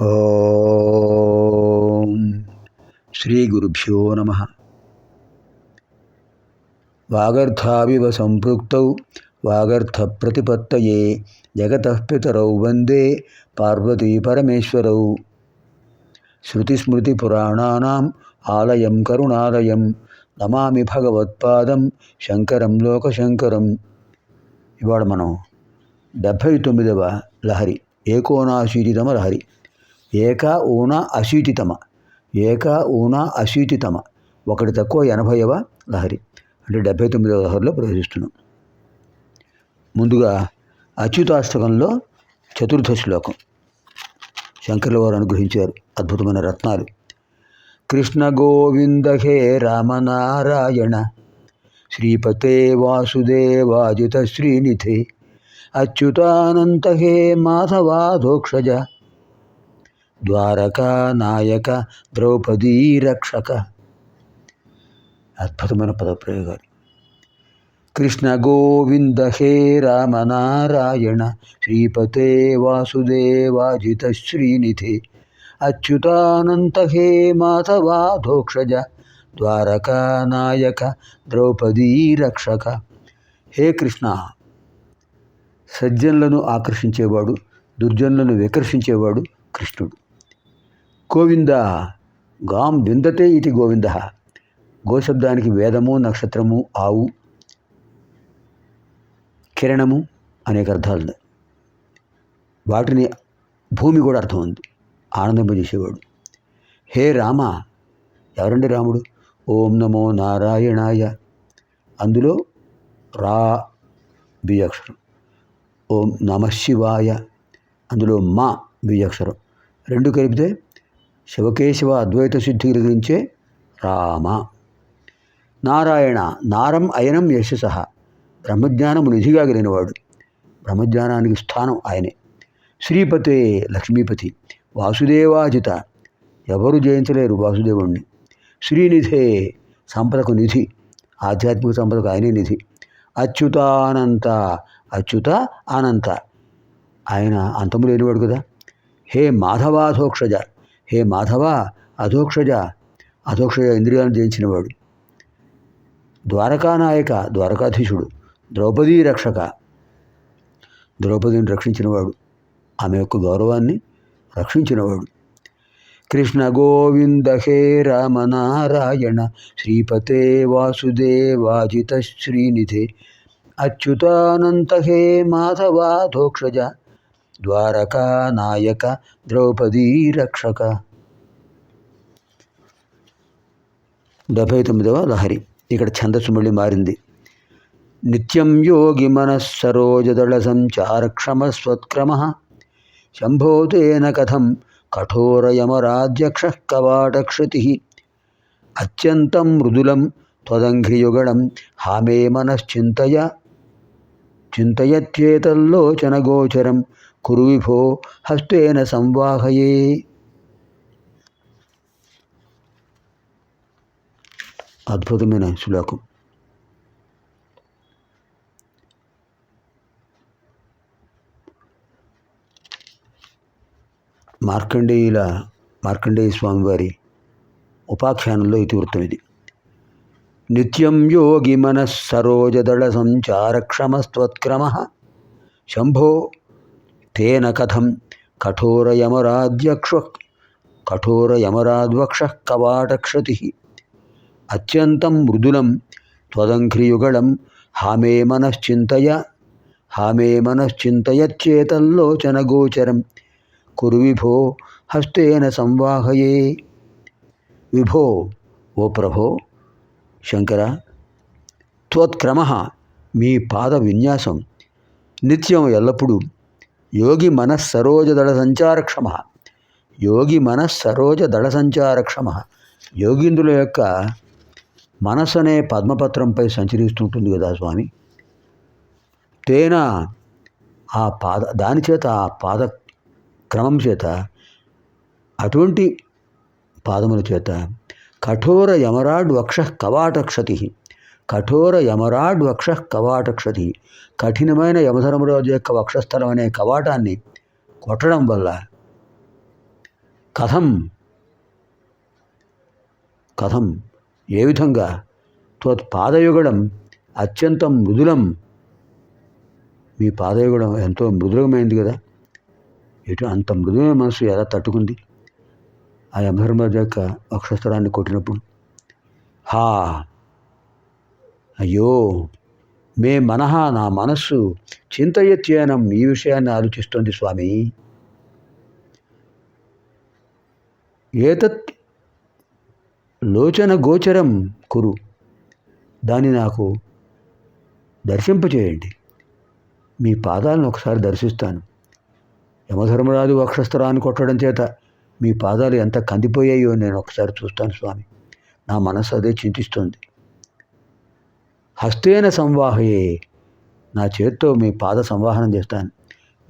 ఓం శ్రీ గురుభ్యో నమ. వాగర్థావివ సంపృక్త వాగర్థ ప్రతిపత్తయే జగత పితరౌ వందే పార్వతీ పరమేశ్వరౌ. శృతిస్మృతిపురాణానాం ఆలయం కరుణాలయం నమామి భగవత్పాదం శంకరం లోకశంకరం. ఇవాళ మనం డెబ్భై తొమ్మిదవ లహరి ఏకోనాశీతితమ లహరి ఏక ఊన అశీతితమ ఏక ఊన అశీతితమ ఒకటి తక్కువ ఎనభైవ లహరి. అంటే డెబ్భై తొమ్మిదవ లహరిలో ప్రవేశిస్తున్నాం. ముందుగా అచ్యుతాష్టకంలో చతుర్థ శ్లోకం. శంకర్ల వారు అనుగ్రహించారు. అద్భుతమైన రత్నాలు. కృష్ణ గోవింద హే రామనారాయణ శ్రీపతే వాసుదేవాజిత శ్రీనిధి. అచ్యుతానంత హే మాధవాధోక్షజ ద్వారకా నాయక ద్రౌపదీ రక్షక. అద్భుతమైన పదప్రయోగాలు. కృష్ణ గోవింద హే రామనారాయణ శ్రీపతే వాసుదేవాజిత శ్రీనిధి అచ్యుతానంత హే మాధవాధోక్షజ ద్వారకా నాయక ద్రౌపదీ రక్షక. హే కృష్ణ! సజ్జనులను ఆకర్షించేవాడు దుర్జనులను వికర్షించేవాడు కృష్ణుడు. గోవింద గాం విందతే ఇది గోవింద. గోశబ్దానికి వేదము నక్షత్రము ఆవు కిరణము అనేక అర్థాలు వాటిని భూమి కూడా అర్థం ఉంది. ఆనందింపజేసేవాడు హే రామ ఎవరండి రాముడు? ఓం నమో నారాయణాయ. అందులో రా బియ్యక్షరం ఓం నమ శివాయ. అందులో మా బియ్యక్షరం రెండు కలిపితే శివకేశవ అద్వైత సిద్ధి కలిగించే రామ. నారాయణ నారం అయనం యశస. బ్రహ్మజ్ఞానము నిధిగా కలిగినవాడు. బ్రహ్మజ్ఞానానికి స్థానం ఆయనే. శ్రీపతే లక్ష్మీపతి వాసుదేవాజిత. ఎవరు జయించలేరు వాసుదేవుణ్ణి. శ్రీనిధే సంపదకు నిధి. ఆధ్యాత్మిక సంపదకు ఆయనే నిధి. అచ్యుతానంత అచ్యుత అనంత. ఆయన అంతము లేనివాడు కదా. హే మాధవాధోక్షజ. హే మాధవ అధోక్షజ. అధోక్షజ ఇంద్రియాలను జయించినవాడు. ద్వారకానాయక ద్వారకాధీశుడు. ద్రౌపదీ రక్షక. ద్రౌపదిని రక్షించినవాడు. ఆమె యొక్క గౌరవాన్ని రక్షించినవాడు. కృష్ణ గోవింద హే రామనారాయణ శ్రీపతే వాసుదేవాజిత శ్రీనిధే అచ్యుతానంత హే మాధవాధోక్షజ ద్వారకా నాయక ద్రౌపదీ రక్షక. డెబ్భై తొమ్మిదవ లహరి. ఇక్కడ ఛందస్సు మళ్ళీ మారింది. నిత్యం యోగి మనస్సరోజదళ సంచారక్షమస్వత్క్రమ శంభోతేన కథం కఠోరయమరాధ్యక్ష కవాటక్షతి. అత్యంతం మృదులం త్వదంఘ్రియుగళం హామే మనశ్చింతయ. చింతయత్యేతల్లోచనగోచరం కురువిభో హస్తేన సంవాహయే. అద్భుతమైన శ్లోకం. మార్కండేయుల మార్కండేయ స్వామివారి ఉపాఖ్యానంలో ఇతివృత్తం ఇది. నిత్యం యోగి మనస్సరోజదళ సంచారక్షమస్త్వత్క్రమ. శంభో తేన కథం కఠోరయమరాధ్యక్ష కఠోరయమరాధ్వక్ష కవాటక్షతి అత్యంతం మృదులం త్వదంఘ్రియుగళం హామే మనశ్చింతయ హామే మనశ్చింతయచ్చేతల్లోచనగోచరం కురు విభో హస్తేన సంవాహయే। విభో ఓ ప్రభో శంకర త్వత్క్రమ మీ పాద విన్యాసం నిత్యం ఎల్లప్పుడూ యోగి మనస్సరోజదళ సంచారక్షమ. యోగి మనస్సరోజ దళ సంచారక్షమ. యోగీంద్రుల యొక్క మనస్సు అనే పద్మపత్రంపై సంచరిస్తుంటుంది కదా స్వామి. తేన ఆ పాద దాని చేత ఆ పాద క్రమం చేత అటువంటి పాదముల చేత కఠోర యమరాడ్ వక్ష కవాటక్షతి కఠోర యమరాడ్ వక్ష కవాటక్షతి. కఠినమైన యమధర్మరాజు యొక్క వక్షస్థలం అనే కవాటాన్ని కొట్టడం వల్ల కథం కథం ఏ విధంగా త్వత్పాదయుగడం అత్యంత మృదులం మీ పాదయుగడం ఎంతో మృదులమైంది కదా. ఎటు అంత మృదులమైన మనసు ఎలా తట్టుకుంది? ఆ యమధర్మరాజు యొక్క వక్షస్థలాన్ని కొట్టినప్పుడు. హా అయ్యో మే మనహ నా మనస్సు చింతయత్యనం ఈ విషయాన్ని ఆలోచిస్తోంది స్వామి. ఏతత్ లోచన గోచరం కురు. దాన్ని నాకు దర్శింపచేయండి. మీ పాదాలను ఒకసారి దర్శిస్తాను. యమధర్మరాజు వక్షస్థలాన్ని కొట్టడం చేత మీ పాదాలు ఎంత కందిపోయాయో నేను ఒకసారి చూస్తాను స్వామి. నా మనసు అదే చింతిస్తుంది. హస్తేన సంవాహయే. నా చేత్తో మీ పాద సంవాహనం చేస్తాను.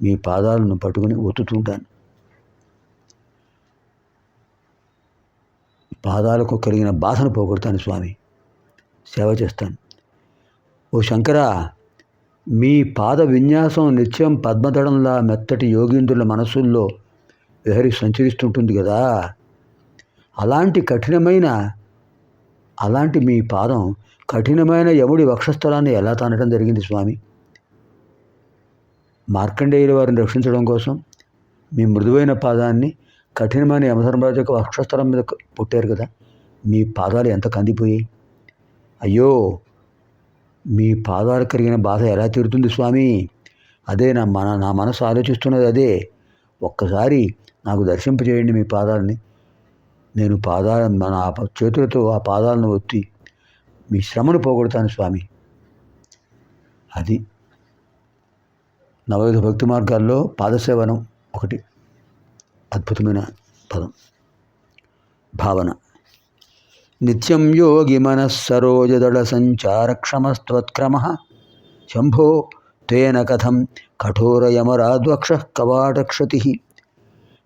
మీ పాదాలను పట్టుకుని ఒత్తుతుంటాను పాదాలకు కలిగిన బాధను పోగొడతాను స్వామి. సేవ చేస్తాను. ఓ శంకర మీ పాద విన్యాసం నిత్యం పద్మదడంలా మెత్తటి యోగీంద్రుల మనసుల్లో విహరి సంచరిస్తుంటుంది కదా అలాంటి కఠినమైన అలాంటి మీ పాదం కఠినమైన యముడి వక్షస్థలాన్ని ఎలా తానటం జరిగింది స్వామి? మార్కండేయుల వారిని రక్షించడం కోసం మీ మృదువైన పాదాన్ని కఠినమైన యమధర్మరాజు యొక్క వక్షస్థలం మీద పుట్టారు కదా. మీ పాదాలు ఎంత కందిపోయాయి? అయ్యో! మీ పాదాలు కరిగిన బాధ ఎలా తీరుతుంది స్వామి? అదే నా మన నా మనసు ఆలోచిస్తున్నది అదే. ఒక్కసారి నాకు దర్శింపజేయండి మీ పాదాలని. నేను పాదాల మన చేతులతో ఆ పాదాలను ఒత్తి మీ శ్రమను పోగొడతాను స్వామి. అది నవయుధ భక్తి మార్గాల్లో పాదసేవనం ఒకటి. అద్భుతమైన పదం. భావన. నిత్యం యోగి మనస్సరోజదళ సంచారక్షమస్త్వత్క్రమ. శంభో తేన కథం కఠోరయమరాద్వక్ష కవాటక్షతి.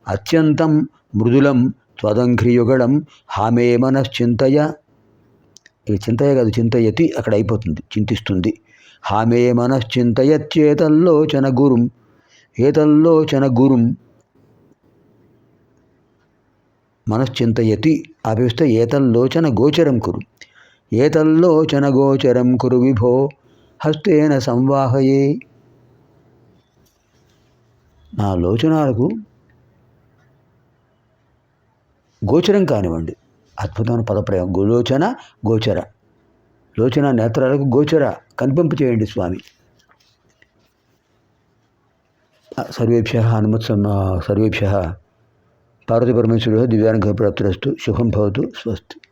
అత్యంతం మృదులం త్వదంఘ్రియుగళం హామే మనశ్చింతయ ఇక చింతయే కాదు చింతయతి అక్కడ అయిపోతుంది చింతిస్తుంది. హామే మనశ్చింతయచ్చేతల్లోచన గురుం ఏతల్లోచన గురుం మనశ్చింతయతి ఆపిస్తే ఏతల్లోచన గోచరం కురు. ఏతల్లోచన గోచరం కురు విభో హస్తేన సంవాహయే. నా లోచనాలకు గోచరం కానివ్వండి. అద్భుతమైన పదప్రయోగం. గోలోచన గోచర. లోచన నేత్రాలకు గోచర. కనిపింపు చేయండి స్వామి. సర్వేభ్య హనుమత్ సర్వేభ్య. పార్వతీ పరమేశ్వరు దివ్యానుగ్రహ ప్రాప్తిరస్తు. శుభం భవతు. స్వస్తి.